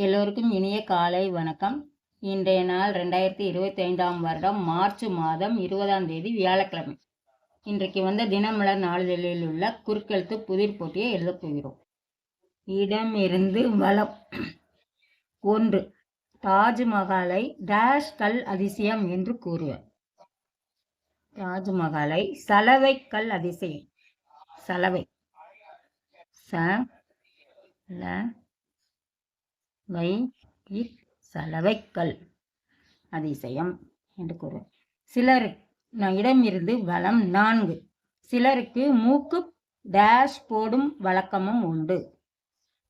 எல்லோருக்கும் இனிய காலை வணக்கம். இன்றைய நாள் ரெண்டாயிரத்தி இருபத்தி ஐந்தாம் வருடம் மார்ச் மாதம் இருபதாம் தேதி வியாழக்கிழமை. இன்றைக்கு வந்த தினமலர் நாளிதழில் உள்ள குறுக்கெழுத்து புதிர் போட்டியை எழுதப் போகிறோம். இடமிருந்து வளம் ஒன்று. தாஜ்மஹாலை டேஷ் கல் அதிசயம் என்று கூறுவர். தாஜ்மஹாலை சலவை கல் அதிசயம். சலவை. ச வை இக் அதிசயம் என்று கூறுவர். சிலர் இடமிருந்து வளம் நான்கு. சிலருக்கு மூக்கு டேஷ் போடும் வழக்கமும் உண்டு.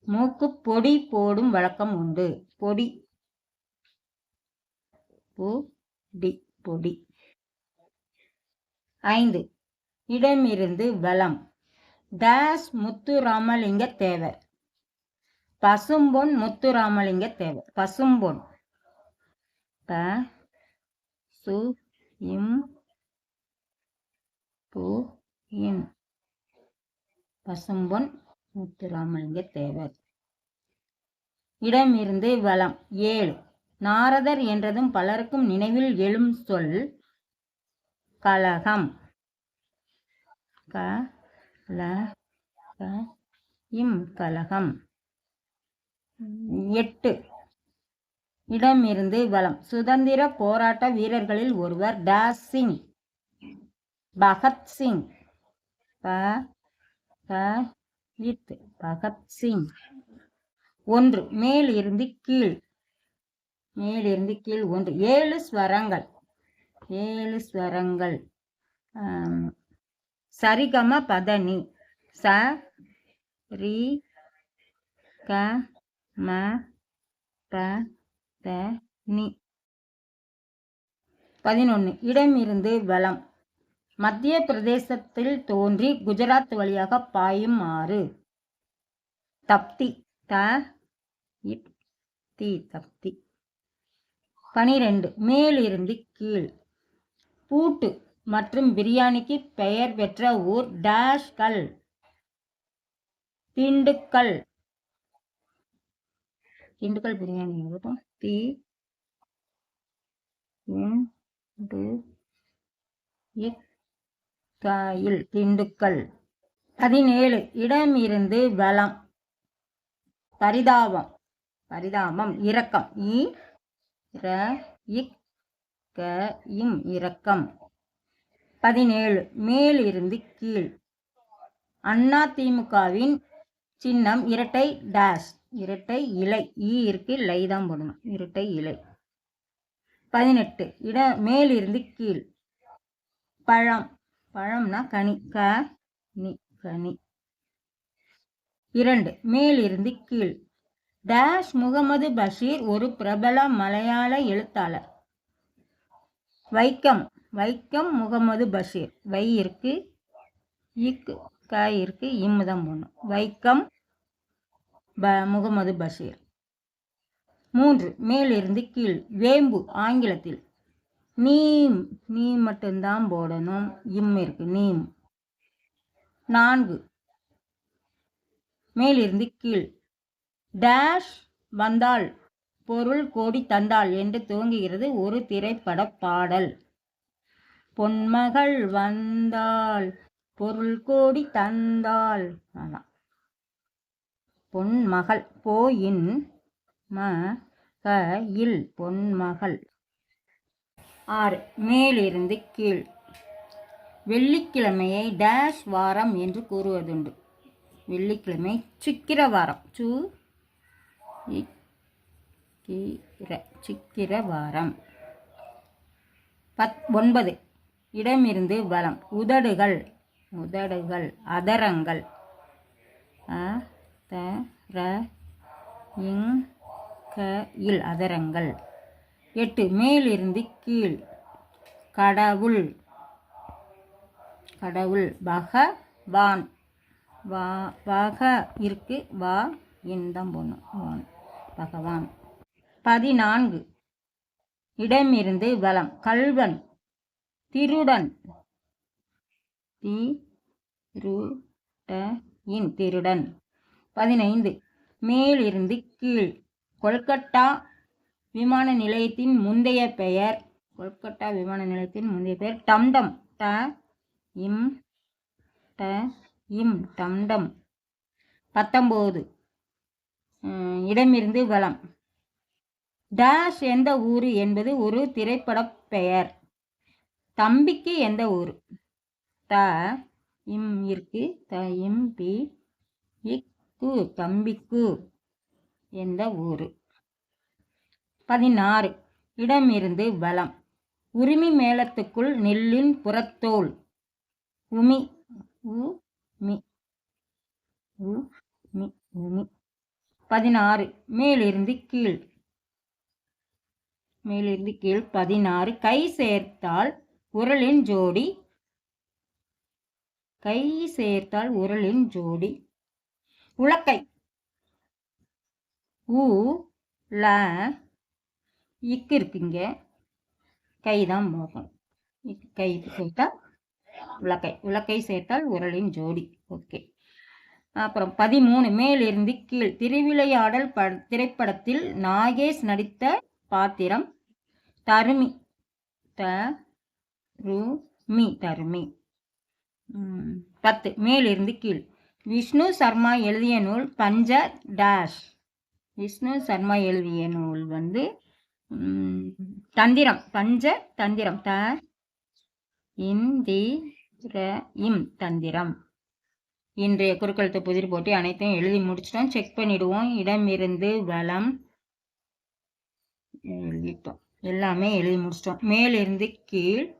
மூக்கு பொடி போடும் வழக்கம் உண்டு. பொடி பொடி பொடி. ஐந்து. இடமிருந்து வளம். டேஷ் முத்துராமலிங்க தேவர். பசும்பொன் முத்துராமலிங்க தேவர். பசும்பொன். ப சு இம் பு இன் பசும்பொன் முத்துராமலிங்க தேவர். இடமிருந்து வளம் ஏழு. நாரதர் என்றதும் பலருக்கும் நினைவில் எழும் சொல் கலகம். க ல க இம் கலகம். எட்டு. இடமிருந்து வளம் சுதந்திர போராட்ட வீரர்களில் ஒருவர் டேஸ் சிங். பகத்சிங் ப பகத்சிங் ஒன்று. மேல் இருந்து கீழ். மேலிருந்து கீழ் ஒன்று. ஏழு ஸ்வரங்கள். ஏழு ஸ்வரங்கள். சரிகம பதனி. ச ரி க ம ப த நி. பதினொன்று இடமிருந்து வளம் மத்திய பிரதேசத்தில் தோன்றி குஜராத் வழியாக பாயும் ஆறு. தப்தி. த தி தப்தி. பனிரெண்டு. மேலிருந்து கீழ். பூட்டு மற்றும் பிரியாணிக்கு பெயர் பெற்ற ஊர் டாஷ்கல். திண்டுக்கல் திண்டுக்கல் பிரியாணி. எழுதும் தி இல் திண்டுக்கல். பதினேழு இடம் இருந்து வளம். பரிதாபம். பரிதாபம் இரக்கம். இ ர இக் க இம் இரக்கம். பதினேழு மேலிருந்து கீழ். அண்ணா திமுகவின் சின்னம் இரட்டை டேஷ் இரட்டை இலை. ஈ இருக்கு லை தான் போடணும். இரட்டை இலை. பதினெட்டு. இட மேலிருந்து கீழ். பழம். பழம்னா கனி. க நி கனி. இரண்டு. மேலிருந்து கீழ். டேஷ் முகமது பஷீர் ஒரு பிரபல மலையாள எழுத்தாளர். வைக்கம். வைக்கம் முகமது பஷீர். வை இருக்கு இக்கு க இருக்கு இம்மு தான் போடணும். வைக்கம் ப முகமது பஷீர். மூன்று மேலிருந்து கீழ் வேம்பு ஆங்கிலத்தில் நீம் நீ மட்டும்தான் போடணும் இம் இருக்கு நீம். நான்கு மேலிருந்து கீழ் டேஷ் வந்தால் பொருள் கோடி தந்தாள் என்று துவங்குகிறது ஒரு திரைப்பட பாடல். பொன்மகள் வந்தாள் பொருள் கோடி தந்தாள் ஆனால் பொன்மகள் போயின் ம க இல் பொன்மகள். ஆறு மேலிருந்து கீழ். வெள்ளிக்கிழமையை டேஷ் வாரம் என்று கூறுவதுண்டு. வெள்ளிக்கிழமை சிக்கிர வாரம். சு சிக்கிர சிக்கிர வாரம். பத் ஒன்பது இடமிருந்து வளம் உதடுகள் உதடுகள் அதரங்கள். த ர இங் க இல் அதரங்கள். எட்டு மேலிருந்து கீழ். கடவுள். கடவுள். பகவான் வா வக இருக்கு வா இந்தம் பொண்ணு வான். பகவான். பதினான்கு. இடமிருந்து வளம் கல்வன். திருடன். தி ரு ட இன் திருடன். பதினைந்து. மேலிருந்து கீழ். கொல்கட்டா விமான நிலையத்தின் முந்தைய பெயர். கொல்கட்டா விமான நிலையத்தின் முந்தைய பெயர். டம்டம். ட இம் ட இம். டம்டம். பத்தொம்போது. இடமிருந்து வளம் டேஷ் எந்த ஊர் என்பது ஒரு திரைப்படப் பெயர். தம்பிக்கு எந்த ஊர்? த இம் இருக்கு. த இம் பி கு தம்பிக்கு எந்த ஊர் பதினாறு. இடமிருந்து வலம். உரிமை மேளத்துக்குள் நெல்லின் புறத்தோல். உமி உமி உமி உ மி உமி. பதினாறு. மேலிருந்து கீழ். மேலிருந்து கீழ் பதினாறு. கை சேர்த்தால் உரலின் ஜோடி. கை சேர்த்தால் உரலின் ஜோடி. உலக்கை. ஊ ல இக்கு இருக்குங்க கை தான் போகும் இக்கு கை சேர்த்தால் உலக்கை. உலக்கை சேர்த்தால் உரலின் ஜோடி. ஓகே. அப்புறம் பதிமூணு மேலிருந்து கீழ். திருவிளையாடல் ப திரைப்படத்தில் நாகேஷ் நடித்த பாத்திரம் தருமி. த ரு மி தருமி. பத்து மேலிருந்து கீழ். விஷ்ணு சர்மா எழுதிய நூல் பஞ்ச டேஷ். விஷ்ணு சர்மா எழுதிய நூல் வந்து தந்திரம். பஞ்ச தந்திரம். த இந்தி இம் தந்திரம். இன்றைய குறுக்கழுத்து புதிர் போட்டி அனைத்தையும் எழுதி முடிச்சிட்டோம். செக் பண்ணிடுவோம். இடமிருந்து வளம் எழுதிட்டோம். எல்லாமே எழுதி முடிச்சிட்டோம். மேலிருந்து கீழ்